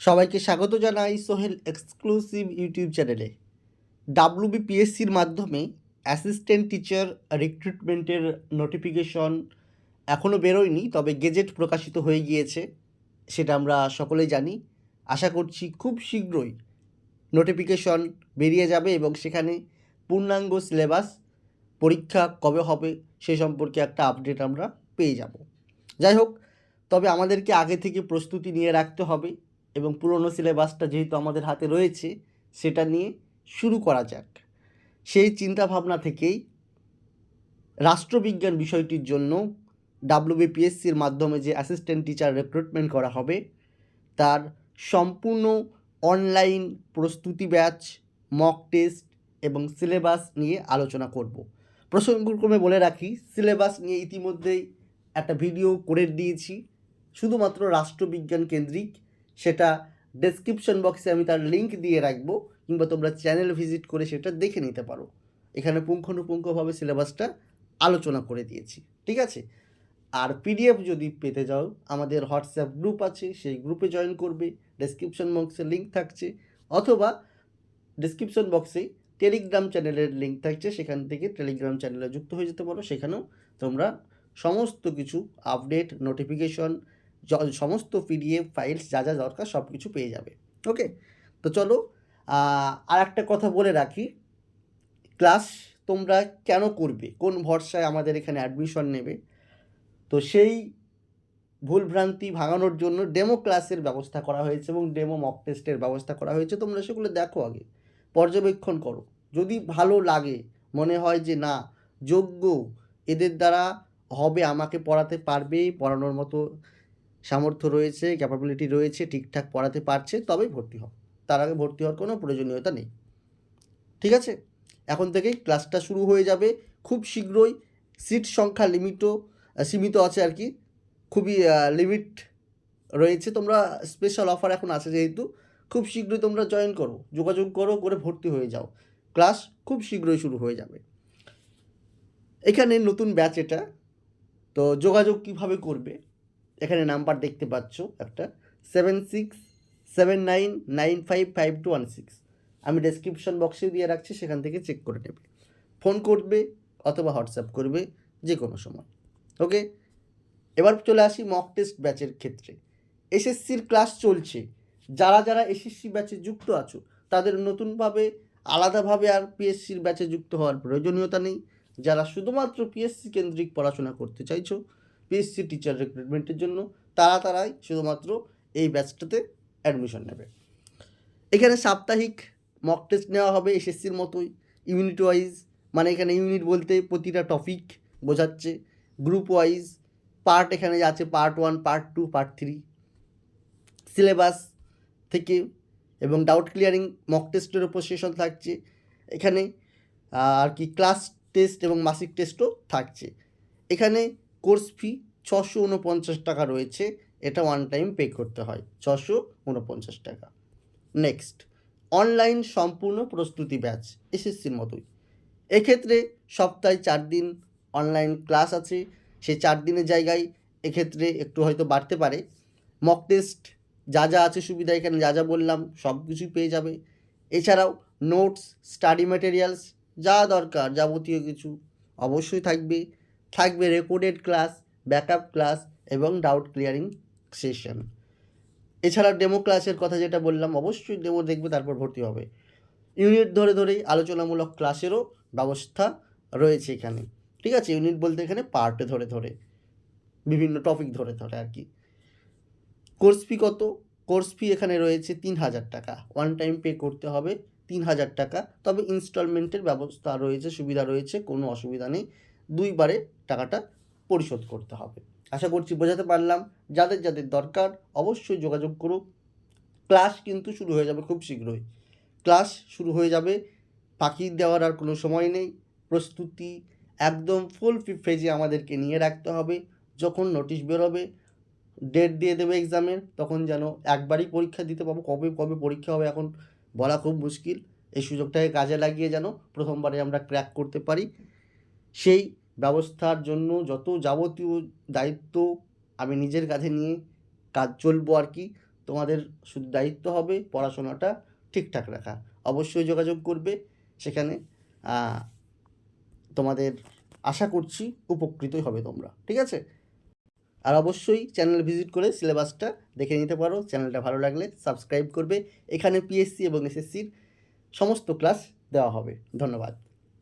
সবাইকে স্বাগত জানাই সোহেল এক্সক্লুসিভ ইউটিউব চ্যানেলে। ডাব্লিউবিপিএসসির মাধ্যমে অ্যাসিস্ট্যান্ট টিচার রিক্রুটমেন্টের নোটিফিকেশন এখনও বেরোয়নি, তবে গেজেট প্রকাশিত হয়ে গিয়েছে, সেটা আমরা সকলেই জানি। আশা করছি খুব শীঘ্রই নোটিফিকেশন বেরিয়ে যাবে এবং সেখানে পূর্ণাঙ্গ সিলেবাস পরীক্ষা কবে হবে সে সম্পর্কে একটা আপডেট আমরা পেয়ে যাব। যাই হোক, তবে আমাদেরকে আগে থেকে প্রস্তুতি নিয়ে রাখতে হবে। এবং পুরনো সিলেবাসটা যেহেতু আমাদের হাতে রয়েছে, সেটা নিয়ে শুরু করা যাক। সেই চিন্তা ভাবনা থেকেই রাষ্ট্রবিজ্ঞান বিষয়টির জন্য ডাব্লিউবিপিএসসির মাধ্যমে যে অ্যাসিস্ট্যান্ট টিচার রিক্রুটমেন্ট করা হবে, তার সম্পূর্ণ অনলাইন প্রস্তুতি ব্যাচ মক টেস্ট এবং সিলেবাস নিয়ে আলোচনা করব। প্রসঙ্গক্রমে বলে রাখি সিলেবাস নিয়ে ইতিমধ্যেই একটা ভিডিও করে দিয়েছি। শুধুমাত্র রাষ্ট্রবিজ্ঞান কেন্দ্রিক সেটা ডেসক্রিপশন বক্সে আমি তার লিঙ্ক দিয়ে রাখব, কিংবা তোমরা চ্যানেল ভিজিট করে সেটা দেখে নিতে পারো। এখানে পুঙ্খানুপুঙ্খভাবে সিলেবাসটা আলোচনা করে দিয়েছি, ঠিক আছে? আর পিডিএফ যদি পেতে যাও, আমাদের হোয়াটসঅ্যাপ গ্রুপ আছে, সেই গ্রুপে জয়েন করবে। ডেসক্রিপশন বক্সে লিঙ্ক থাকছে, অথবা ডেসক্রিপশন বক্সে টেলিগ্রাম চ্যানেলের লিঙ্ক থাকছে, সেখান থেকে টেলিগ্রাম চ্যানেলে যুক্ত হয়ে যেতে পারো। সেখানেও তোমরা সমস্ত কিছু আপডেট নোটিফিকেশন সমস্ত পিডিএফ ফাইলস যা যা দরকার সব কিছু পেয়ে যাবে। ওকে তো চলো আর একটা কথা বলে রাখি। ক্লাস তোমরা কেন করবে? কোন ভরসায় আমাদের এখানে অ্যাডমিশন নেবে? তো সেই ভুলভ্রান্তি ভাঙানোর জন্য ডেমো ক্লাসের ব্যবস্থা করা হয়েছে এবং ডেমো মক টেস্টের ব্যবস্থা করা হয়েছে। তোমরা সেগুলো দেখো আগে। পর্যবেক্ষণ করো। যদি ভালো লাগে, মনে হয় যে না, যোগ্য, এদের দ্বারা হবে, আমাকে পড়াতে পারবে, পড়ানোর মতো সামর্থ্য রয়েছে ক্যাপাবিলিটি রয়েছে, ঠিকঠাক পড়াতে পারছে, তবেই ভর্তি হও। তার আগে ভর্তি হওয়ার কোনো প্রয়োজনীয়তা নেই। ঠিক আছে? এখন থেকেই ক্লাসটা শুরু হয়ে যাবে। খুব শীঘ্রই সিট সংখ্যা লিমিটও সীমিত আছে আর কি। খুবই লিমিট রয়েছে। তোমরা স্পেশাল অফার এখন আছে যেহেতু। খুব শীঘ্রই তোমরা জয়েন করো। যোগাযোগ করো, করে ভর্তি হয়ে যাও। ক্লাস খুব শীঘ্রই শুরু হয়ে যাবে। এখানে নতুন ব্যাচ এটা। তো যোগাযোগ কীভাবে করবে? এখানে নাম্বার দেখতে পাচ্ছ একটা seven six seven nine nine five five two one six আমি ডেসক্রিপশন বক্সে দিয়ে রাখছি, সেখান থেকে চেক করে নেবে। ফোন করবে অথবা হোয়াটসঅ্যাপ করবে যে কোনো সময়। ওকে এবার চলে আসি মক টেস্ট ব্যাচের ক্ষেত্রে। এসএসসির ক্লাস চলছে। যারা যারা এসএসসি ব্যাচে যুক্ত আছো, তাদের নতুনভাবে, আলাদাভাবে আর পিএসসির ব্যাচে যুক্ত হওয়ার প্রয়োজনীয়তা নেই। যারা শুধুমাত্র পিএসসি কেন্দ্রিক পড়াশোনা করতে চাইছো পিএসসি টিচার রিক্রুটমেন্টের জন্য তারা তারাই শুধুমাত্র এই ব্যাচটাতে অ্যাডমিশন নেবে। এখানে সাপ্তাহিক মক টেস্ট নেওয়া হবে এসএসসির মতোই ইউনিট ওয়াইজ মানে এখানে ইউনিট বলতে প্রতিটা টপিক বোঝাচ্ছে গ্রুপ ওয়াইজ পার্ট এখানে আছে part one part two part three syllabus থেকে এবং ডাউট ক্লিয়ারিং মক টেস্টের ওপর সেশন থাকছে। এখানে আর কি ক্লাস টেস্ট এবং মাসিক টেস্টও থাকছে। এখানে কোর্স ফি ছশো উনপঞ্চাশ টাকা রয়েছে। এটা ওয়ান টাইম পে করতে হয়, ছশো উনপঞ্চাশ টাকা। নেক্সট অনলাইন সম্পূর্ণ প্রস্তুতি ব্যাচ এসএসসির মতোই। এক্ষেত্রে সপ্তাহে চার দিন অনলাইন ক্লাস আছে, সেই চার দিনের জায়গায় এক্ষেত্রে একটু হয়তো বাড়তে পারে। মক টেস্ট যা যা আছে সুবিধা, এখানে যা যা বললাম, সব কিছুই পেয়ে যাবে। এছাড়াও নোটস স্টাডি ম্যাটেরিয়ালস যা দরকার যাবতীয় কিছু অবশ্যই থাকবে। থাকবে রেকর্ডেড ক্লাস ব্যাকআপ ক্লাস এবং ডাউট ক্লিয়ারিং সেশন এছাড়া ডেমো ক্লাসের কথা যেটা বললাম, অবশ্যই ডেমো দেখবে, তারপর ভর্তি হবে। ইউনিট ধরে ধরেই আলোচনামূলক ক্লাসেরও ব্যবস্থা রয়েছে এখানে। ঠিক আছে? ইউনিট বলতে এখানে পার্টে ধরে ধরে, বিভিন্ন টপিক ধরে ধরে আর কি। কোর্স ফি কত? কোর্স ফি এখানে রয়েছে তিন হাজার টাকা। ওয়ান টাইম পে করতে হবে তিন হাজার টাকা। তবে ইনস্টলমেন্টের ব্যবস্থা রয়েছে, সুবিধা রয়েছে, কোনো অসুবিধা নেই। দুইবারে টাকাটা পরিশোধ করতে হবে। আশা করছি বোঝাতে পারলাম। যাদের যাদের দরকার অবশ্যই যোগাযোগ করো ক্লাস কিন্তু শুরু হয়ে যাবে খুব শীঘ্রই। ক্লাস শুরু হয়ে যাবে। ফাঁকি দেওয়ার আর কোনো সময় নেই। প্রস্তুতি একদম ফুল ফেজে আমাদেরকে নিয়ে রাখতে হবে। যখন নোটিশ বেরোবে ডেট দিয়ে দেবে এক্সামের তখন যেন একবারই পরীক্ষা দিতে পারব কবে কবে পরীক্ষা হবে এখন বলা খুব মুশকিল। এই সুযোগটাকে কাজে লাগিয়ে যেন প্রথমবারে আমরা ক্র্যাক করতে পারি। সেই ব্যবস্থার জন্য যত যাবতীয় দায়িত্ব আমি নিজের কাঁধে নিয়ে কাজ চলবো আর কি, তোমাদের শুধু দায়িত্ব হবে পড়াশোনাটা ঠিকঠাক রাখা। অবশ্যই যোগাযোগ করবে, সেখানে তোমাদের আশা করছি উপকৃতই হবে তোমরা, ঠিক আছে? আর অবশ্যই চ্যানেল ভিজিট করে সিলেবাসটা দেখে নিতে পারো, চ্যানেলটা ভালো লাগলে সাবস্ক্রাইব করবে, এখানে পিএসসি এবং এসএসসির সমস্ত ক্লাস দেওয়া হবে, ধন্যবাদ।